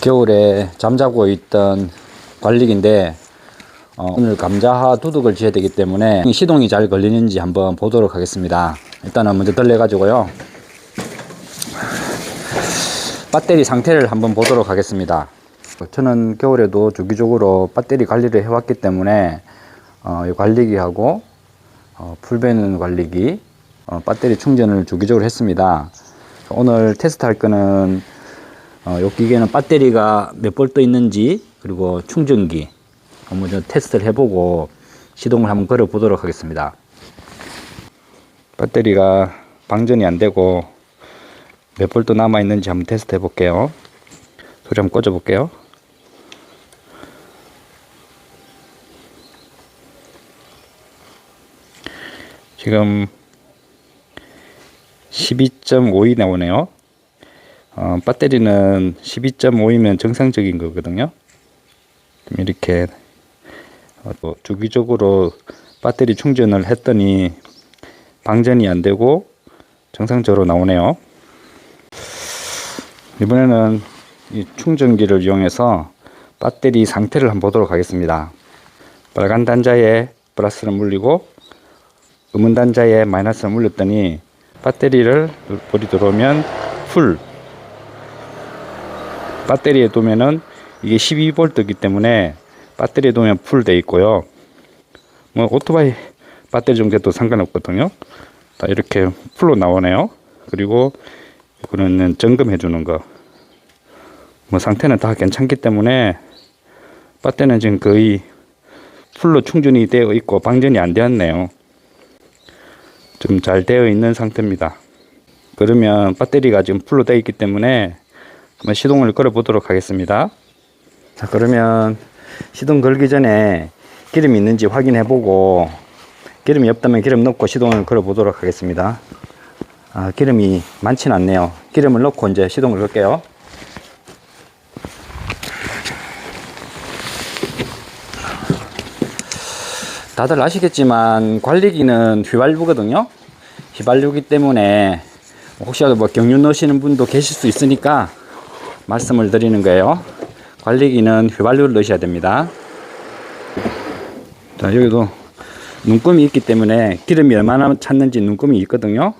겨울에 잠자고 있던 관리기인데 어, 오늘 감자하 두둑을 지어야 되기 때문에 시동이 잘 걸리는지 한번 보도록 하겠습니다. 일단은 먼저 들려 가지고요. 배터리 상태를 한번 보도록 하겠습니다. 저는 겨울에도 주기적으로 배터리 관리를 해왔기 때문에 어, 이 관리기하고 어, 풀베는 관리기, 어, 배터리 충전을 주기적으로 했습니다. 오늘 테스트 할 거는 어, 이 기계는 배터리가 몇 볼트 있는지 그리고 충전기 한번 좀 테스트를 해보고 시동을 한번 걸어 보도록 하겠습니다. 배터리가 방전이 안 되고 몇 볼트 남아 있는지 한번 테스트 해 볼게요. 소리 한번 꺼줘 볼게요. 지금 12.5이 나오네요. 어, 배터리는 12.5이면 정상적인 거거든요. 이렇게 어, 또 주기적으로 배터리 충전을 했더니 방전이 안 되고 정상적으로 나오네요. 이번에는 이 충전기를 이용해서 배터리 상태를 한번 보도록 하겠습니다. 빨간 단자에 플러스를 물리고 음은 단자에 마이너스를 물렸더니 배터리를 불이 들어오면 풀 배터리에 두면은 이게 12V이기 때문에 배터리에 두면 풀 돼 있고요. 뭐 오토바이 배터리 정도도 상관없거든요. 다 이렇게 풀로 나오네요. 그리고 이거는 점검해 주는 거. 뭐 상태는 다 괜찮기 때문에 배터리는 지금 거의 풀로 충전이 되어 있고 방전이 안 되었네요. 좀 잘 되어 있는 상태입니다. 그러면 배터리가 지금 풀로 되어 있기 때문에 한번 시동을 걸어 보도록 하겠습니다. 자, 그러면 시동 걸기 전에 기름이 있는지 확인해 보고 기름이 없다면 기름 넣고 시동을 걸어 보도록 하겠습니다. 아, 기름이 많지는 않네요. 기름을 넣고 이제 시동을 걸게요. 다들 아시겠지만 관리기는 휘발유거든요. 휘발유기 때문에 혹시라도 뭐 경유 넣으시는 분도 계실 수 있으니까 말씀을 드리는 거예요. 관리기는 휘발유를 넣으셔야 됩니다. 자, 여기도 눈금이 있기 때문에 기름이 얼마나 찼는지 눈금이 있거든요.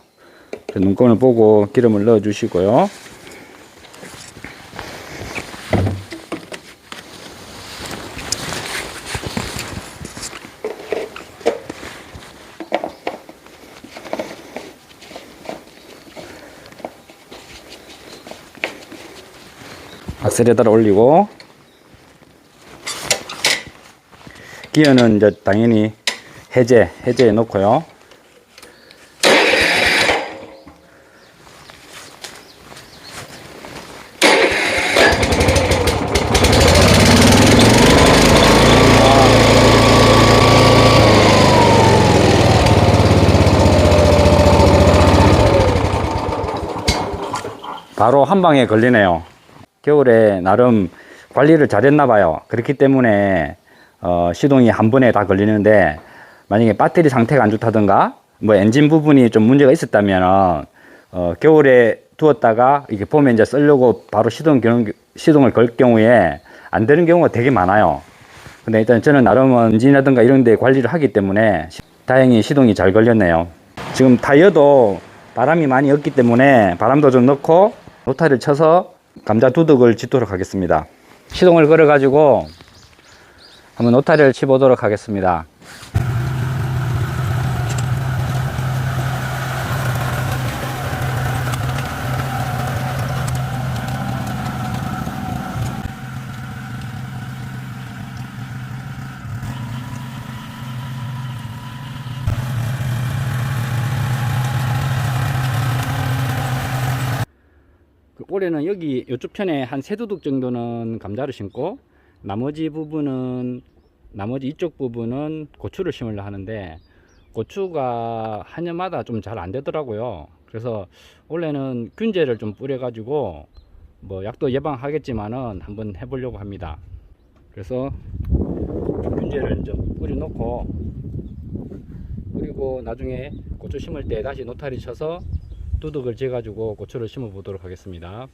눈금을 보고 기름을 넣어 주시고요. 악셀에다가 올리고 기어는 이제 당연히 해제 해제해 놓고요. 바로 한 방에 걸리네요. 겨울에 나름 관리를 잘했나 봐요. 그렇기 때문에 어, 시동이 한 번에 다 걸리는데 만약에 배터리 상태가 안 좋다든가 뭐 엔진 부분이 좀 문제가 있었다면 어, 겨울에 두었다가 이게 봄에 이제 쓰려고 바로 시동 겨- 시동을 걸 경우에 안 되는 경우가 되게 많아요. 근데 일단 저는 나름 엔진이라든가 이런 데 관리를 하기 때문에 시- 다행히 시동이 잘 걸렸네요. 지금 타이어도 바람이 많이 없기 때문에 바람도 좀 넣고 노타를 쳐서 감자 두둑을 짓도록 하겠습니다. 시동을 걸어 가지고 한번 노타리를 치보도록 하겠습니다. 올해는 여기 이쪽 편에 한 세 두둑 정도는 감자를 심고 나머지 부분은 나머지 이쪽 부분은 고추를 심으려 하는데 고추가 한 년마다 좀 잘 안 되더라고요. 그래서 원래는 균제를 좀 뿌려 가지고 뭐 약도 예방하겠지만은 한번 해보려고 합니다. 그래서 균제를 좀 뿌려 놓고 그리고 나중에 고추 심을 때 다시 노타리 쳐서 두둑을 재 가지고 고추를 심어 보도록 하겠습니다.